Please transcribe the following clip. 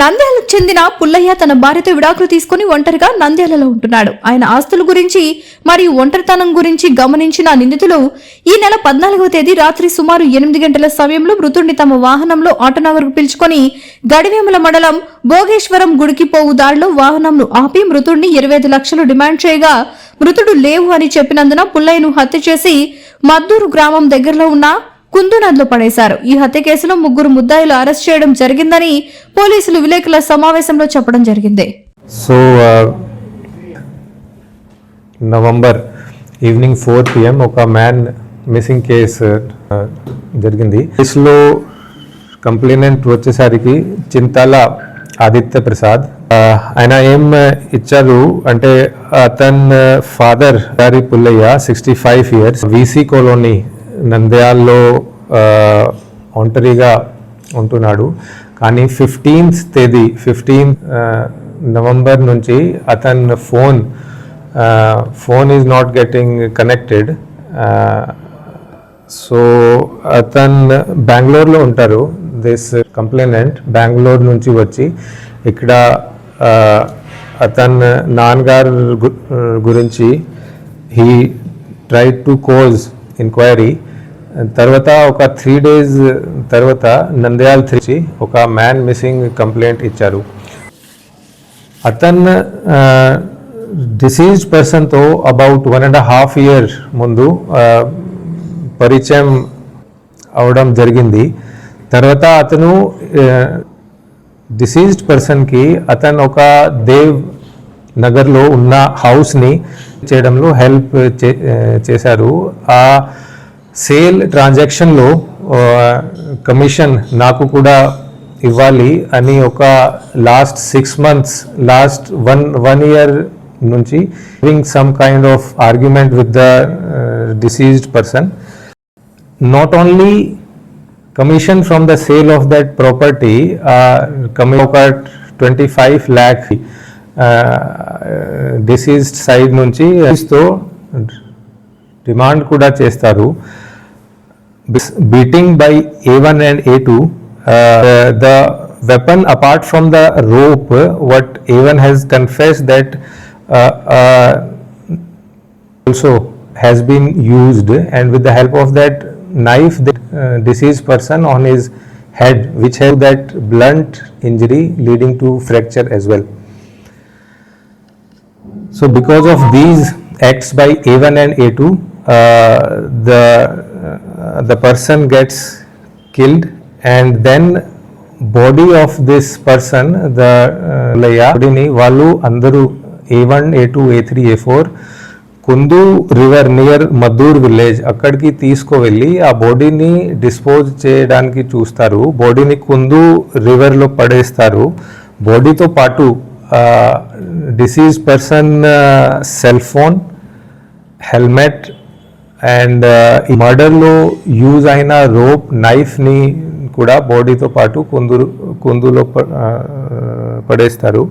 నంద్యాలకు చెందిన పుల్లయ్య తన భార్యతో విడాకులు తీసుకుని ఒంటరిగా నంద్యాలలో ఉంటున్నాడు. ఆయన ఆస్తుల గురించి మరియు ఒంటరితనం గురించి గమనించిన నిందితులు ఈ నెల పద్నాలుగవ తేదీ రాత్రి సుమారు ఎనిమిది గంటల సమయంలో మృతుడిని తమ వాహనంలో ఆటోనగర్కు పిలుచుకొని గడివేముల మండలం భోగేశ్వరం గుడికి పోవు దారిలో వాహనంను ఆపి మృతుడిని ఇరవై ఐదు లక్షలు డిమాండ్ చేయగా మృతుడు లేవు అని చెప్పినందున పుల్లయ్యను హత్య చేసి మద్దూరు గ్రామం దగ్గరలో ఉన్న కుందునదిలో పడేశారు. ఈ హత్య కేసులో ముగ్గురు ముద్దాయిలు అరెస్ట్ చేయడం జరిగిందని పోలీసులు విలేకరుల సమావేశంలో చెప్పడం జరిగింది. So November evening four PM ఒక మ్యాన్ మిస్సింగ్ కేసు జరిగింది. కేసులో కంప్లైనెంట్ వచ్చేసరికి చింతాల ఆదిత్య ప్రసాద్ ఆయన ఏం ఇచ్చారు అంటే అతన్ ఫాదర్ గారి Pullaiah sixty five years VC colony నంద్యాల్లో ఒంటరిగా ఉంటున్నాడు. కానీ ఫిఫ్టీన్త్ తేదీ ఫిఫ్టీన్ నవంబర్ నుంచి అతని phone phone is not getting connected. So అతను బెంగళూరులో ఉంటారు. దిస్ కంప్లైనెంట్ బెంగళూరు నుంచి వచ్చి ఇక్కడ అతను నాన్నగారు గురించి he try to cause enquiry తర్వాత ఒక త్రీ డేస్ తర్వాత నంద్యాల్ త్రీ ఒక మ్యాన్ మిస్సింగ్ కంప్లైంట్ ఇచ్చారు. అతను డిసీజ్డ్ పర్సన్తో about one and half year ముందు పరిచయం అవడం జరిగింది. తర్వాత అతను డిసీజ్డ్ పర్సన్కి అతను ఒక దేవ్ నగర్లో ఉన్న హౌస్ని చేయడంలో హెల్ప్ చే చేశారు. ఆ సేల్ ట్రాన్సాక్షన్లో కమిషన్ నాకు కూడా ఇవ్వాలి అని ఒక last six months last one one year నుంచి having some kind of argument with the deceased person not only commission from the sale of that property uh, coming at 25 lakh deceased side నుంచి ఇస్తూ demand కూడా చేస్తారు beating by A one and A two the weapon apart from the rope what A one has confess that also has been used and with the help of that knife the uh, deceased person on his head which had that blunt injury leading to fracture as well so because of these acts by a1 and a2 uh, Uh, the uh, the person gets killed and then body of this person the uh, బాడీని వాళ్ళు అందరూ A one A two A three A four Kundu river near Maddur village అక్కడికి తీసుకువెళ్ళి ఆ బాడీని dispose చేయడానికి చూస్తారు. బాడీని కుందు రివర్లో పడేస్తారు. బాడీతో పాటు deceased person cell phone helmet and ఈ మర్డర్లో యూజ్ అయిన రోప్ నైఫ్ని కూడా బాడీతో పాటు కుందురు కుందులో పడేస్తారు.